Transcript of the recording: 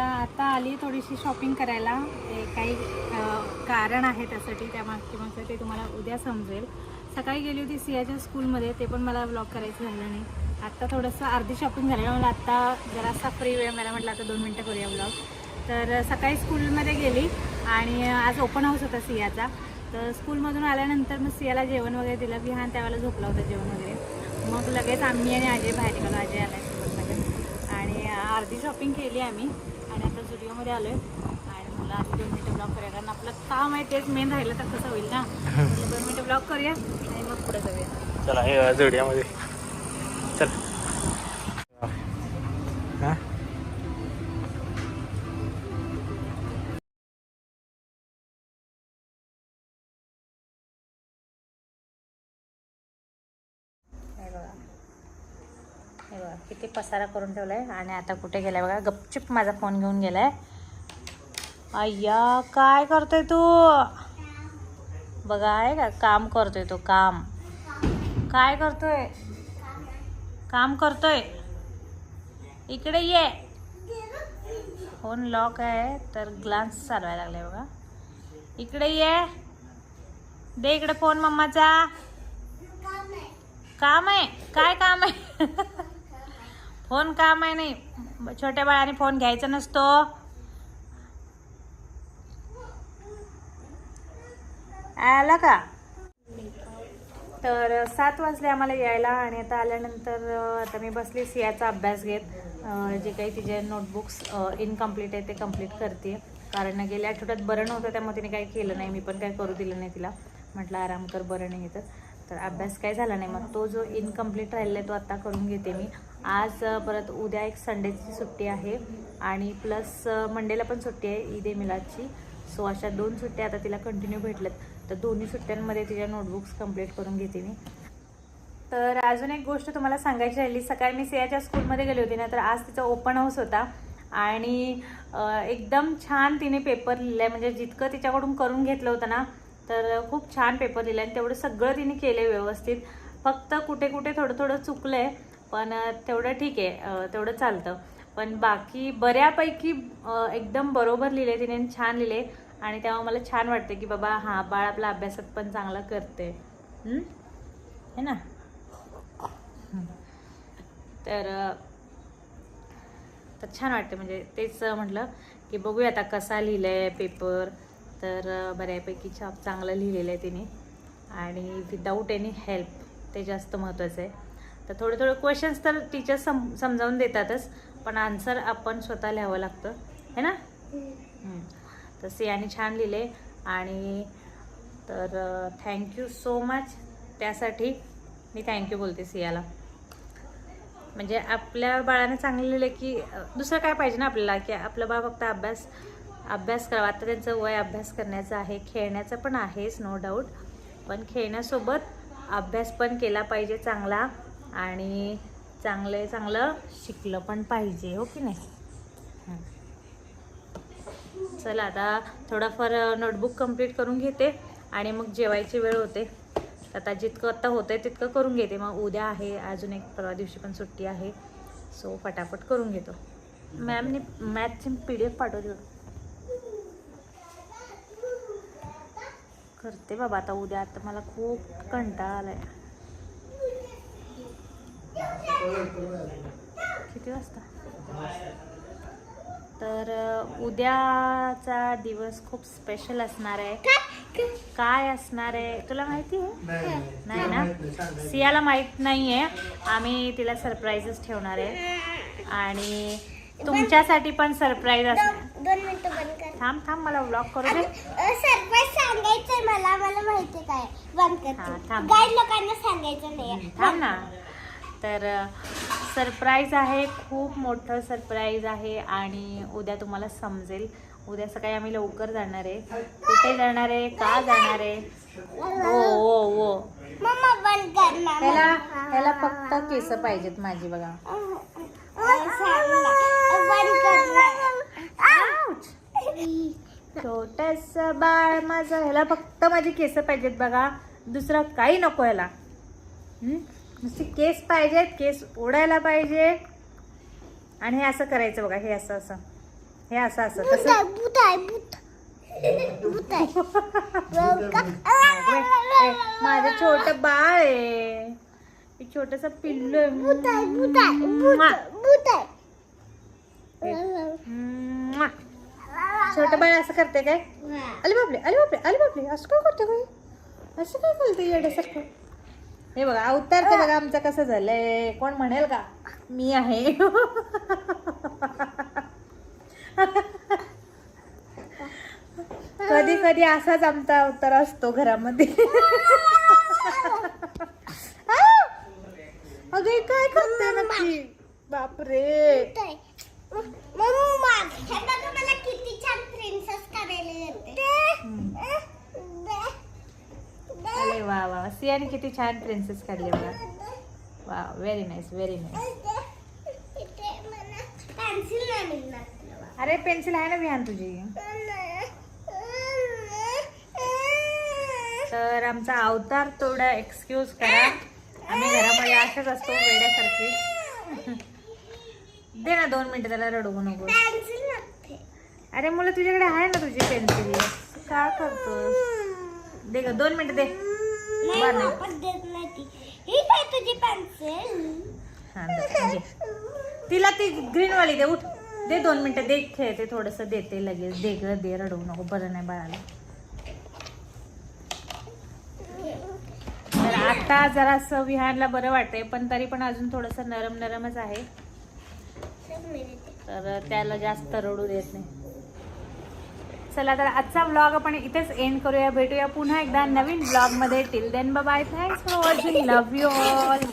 मला आता आली थोडीशी शॉपिंग करायला. काही कारण आहे त्यासाठी त्या मागच्या मागचं ते तुम्हाला उद्या समजेल. सकाळी गेली होती सियाच्या स्कूलमध्ये ते पण मला ब्लॉग करायचं झालं नाही. आत्ता थोडंसं अर्धी शॉपिंग झालं मला आत्ता जरासा फ्री वेळ मला म्हटलं आता दोन मिनटं करूया ब्लॉग तर सकाळी स्कूलमध्ये गेली आणि आज ओपन हाऊस होता सियाचा. तर स्कूलमधून आल्यानंतर मग सियाला जेवण वगैरे दिलं. विहान त्यावेळेला झोपला होता जेवण वगैरे. मग लगेच आम्ही आणि अजय बाहेर निघालो. अजय आला आणि अर्धी शॉपिंग केली आम्ही. स्टुडिओमध्ये आलो आहे आणि मला आधी दोन मिनटं ब्लॉग करूया कारण आपलं काम आहे तेच मेन राहिलं तर कसं होईल ना? दोन मिनटं ब्लॉग करूया आणि मग पुढे जाऊया. चला हे जोड्यामध्ये. चल. बघा किती पसारा करून ठेवलाय. आणि आता कुठे गेलाय बघा गपचूप माझा फोन घेऊन गेलाय. अय्या काय करतोय तू? बघा आहे का काम करतोय तो काम. काय करतोय? काम करतोय? इकडे ये. फोन लॉक आहे तर ग्लान्स चालवायला लागलाय बघा. इकडे ये. दे इकडे फोन मम्माचा. काम आहे. काय काम आहे? फोन काम आहे नाही. छोट्या बाळाने फोन घ्यायचा नसतो. आला का? तर सात वाजले आम्हाला यायला आणि आता आल्यानंतर आता मी बसली सियाचा अभ्यास घेत. जे काही तिचे नोटबुक्स इनकम्प्लीट आहे ते कंप्लीट करते. कारण गेल्या आठवड्यात बरं नव्हतं त्यामुळे तिने काही केलं नाही. मी पण काही करू दिलं नाही तिला. म्हटलं आराम कर बरं नाही तर. तर अभ्यास काय झाला नाही मग तो जो इनकम्प्लीट राहिलेला आहे तो आता करून घेते मी. आज परत उद्या एक संडेची सुट्टी आहे आणि प्लस मंडेला पण सुट्टी आहे ईद ए मिलादची. सो अशा दोन सुट्ट्या आता तिला कंटिन्यू भेटल्यात. तर दोन्ही सुट्ट्यांमध्ये तिच्या नोटबुक्स कंप्लीट करून घेते मी. तर अजून एक गोष्ट तुम्हाला सांगायची राहिली. सकाळी मी सियाच्या स्कूलमध्ये गेली होती ना तर आज तिचा ओपन हाऊस होता आणि एकदम छान तिने पेपर लिहिला आहे म्हणजे जितकं तिच्याकडून करून घेतलं होतं ना तर खूप छान पेपर दिला आणि तेवढं सगळं तिने केलं व्यवस्थित. फक्त कुठे कुठे थोडं थोडं चुकलं आहे पण तेवढं ठीक आहे तेवढं चालतं. पण बाकी बऱ्यापैकी एकदम बरोबर लिहिले तिने आणि छान लिहिले. आणि तेव्हा मला छान वाटते की बाबा हां बाळ आपला अभ्यासात पण चांगला करते है ना? तर तर छान वाटते म्हणजे तेच म्हटलं की बघूया आता कसा लिहिलं आहे पेपर तर बऱ्यापैकी छाप चांगलं लिहिलेलं आहे तिने. आणि विदाऊट एनी हेल्प ते जास्त महत्त्वाचं आहे. तर थोडे थोडे क्वेश्चन्स तर टीचर सम समजावून देतातच पण आन्सर आपण स्वतः लिहावं लागतं. है ना? तर सियाने छान लिहिले. आणि तर थँक्यू सो मच त्यासाठी मी थँक्यू बोलते सियाला. म्हणजे आपल्या बाळाने चांगलं लिहिलं की दुसरं काय पाहिजे ना आपल्याला? की आपलं बाळ फक्त अभ्यास अभ्यास करावा आता त्यांचं वय अभ्यास करण्याचं आहे खेळण्याचं पण आहेच नो डाऊट पण खेळण्यासोबत अभ्यास पण केला पाहिजे चांगला आणि चांगले चांगलं शिकलं पण पाहिजे हो की नाही? चला आता थोडाफार नोटबुक कंप्लीट करून घेते आणि मग जेवायची वेळ होते. आता जितकं आत्ता होतं आहे तितकं करून घेते. मग उद्या आहे अजून एक परवा दिवशी पण सुट्टी आहे. सो फटाफट करून घेतो. मॅमने मॅथची पी डी एफ पाठवली करते बाबा आता उद्या आता मला खूप कंटाळा आलाय. किती वाजता? तर उद्याचा दिवस खूप स्पेशल असणार आहे. काय असणार आहे? तुला माहिती आहे? नाही ना? सियाला माहीत नाही आहे आम्ही तिला सरप्राईजच ठेवणार आहे. आणि तुमच्यासाठी पण सरप्राईज असणार. थांब थांब मला ब्लॉग करू दे. सरप्राईज सांगायचंय मला मला माहिती काय बंद हा, कर थांब. गाईड लोकांना सांगायचं नाही. थांब ना. तर सरप्राईज आहे खूप मोठं सरप्राईज आहे आणि उद्या तुम्हाला समजेल. उद्या सकाळी आम्ही लवकर जाणार आहे. कुठे जाणार आहे? का जाणार आहे? हो हो हो. मम्मा बंद कर ना. ह्याला ह्याला फक्त केस पाहिजेत माझी बघा. छोटस बाळ माझं. ह्याला फक्त माझी केस पाहिजेत बघा. दुसरं काही नको ह्याला हं? नुसती केस पाहिजेत केस ओढायला पाहिजे. आणि हे असं करायचं बघा हे असं असं. हे असं असं. माझं छोट बाळ आहे. छोटस पिल्लू. छोटं बाळ असं करते काय? अरे बापले अरे बापले अरे बापले असं काय करते काय असं काय बोलते येड्यासारखं? हे बघा अवतार तर बघा आमचं कसं झालंय. कोण म्हणेल का? मी आहे. कधी कधी असाच आमचा अवतार असतो घरामध्ये. अगं काय करते नक्की? बापरे भूत आहे. मम्मा हे बघा मला किती छान प्रिन्सेस करायला येते अरे वा वा सियाने किती छान प्रिन्सेस काढले बघा. वा व्हेरी नाईस व्हेरी नाईस अरे पेन्सिल आहे ना विहान तुझी. तर आमचा अवतार थोडा एक्सक्यूज करा. आम्ही घरामध्ये असंच असतो वेड्यासारखी. दे ना दोन मिनिटं त्याला रडवू नको. अरे मुलं तुझ्याकडे आहे ना तुझी पेन्सिल का करतो दे ग दोन मिनिटं दे. नाही बरं. वापस देत नाही ती. ही काय तुझी पेन्सिल हा दे, दे. तिला ती ग्रीन वाली दे उठ. दे दोन मिनिटं दे खेळते थोडस देते लगेच. दे ग दे रडवू नको बरं नाही बाळाला. तर आता जरासं विहानला बरं वाटतंय पण तरी पण अजून थोडंसं नरम नरमच आहे तर त्याला जास्त रडू देत नाही. चला तर आजचा ब्लॉग आपण इथेच एंड करूया. भेटूया पुन्हा एकदा नवीन ब्लॉगमध्ये. Till then bye thanks for watching love you all